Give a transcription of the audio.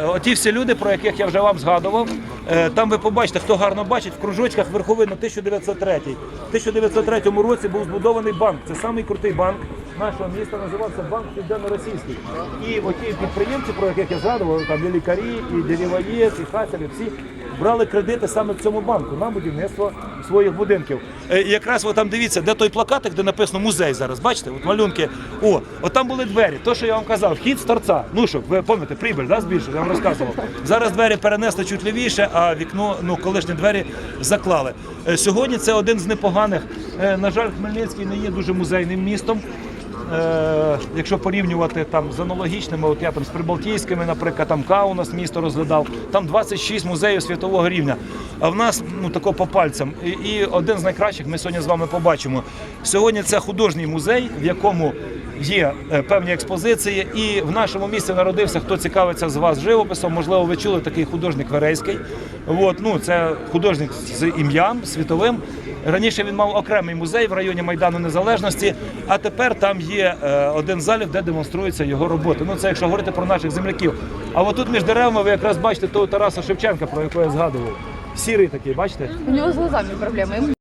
е, оті всі люди, про яких я вже вам згадував, е, там ви побачите, хто гарно бачить, в кружочках верховина 1903. В 1903 році був збудований банк. Це самий крутий банк нашого міста, називався Банк Південно-Російський. І оті підприємці, про яких я згадував, там і лікарі, і Деріваєць, і Хасарі, всі брали кредити саме в цьому банку на будівництво своїх будинків. Е, і якраз от там дивіться, де той плакатик, де написано музей зараз. Бачите, от малюнки. О, от там були двері. То, що я вам казав, вхід з торця. Ну що, ви пам'ятаєте, прибіль, да, збільшив, я вам розказував. Зараз двері перенесли чуть лівіше, а вікно, ну колишні двері заклали. Е, Сьогодні це один з непоганих. е, На жаль, Хмельницький не є дуже музейним містом. Е, якщо порівнювати там з аналогічними, от я там з Прибалтійськими, наприклад, там Каунас місто розглядав, там 26 музеїв світового рівня. А в нас ну тако по пальцям. І, і один з найкращих ми сьогодні з вами побачимо. Сьогодні це художній музей, в якому є е, певні експозиції. І в нашому місті народився, хто цікавиться з вас живописом. Можливо, ви чули такий художник Верейський. От, ну, це художник з ім'ям світовим. Раніше він мав окремий музей в районі Майдану Незалежності, а тепер там є е, один з залів, де демонструються його роботи. Ну це якщо говорити про наших земляків. А отут між деревами ви якраз бачите того Тараса Шевченка, про якого я згадував. Сірий такий, бачите? У него с глазами проблемы. Ему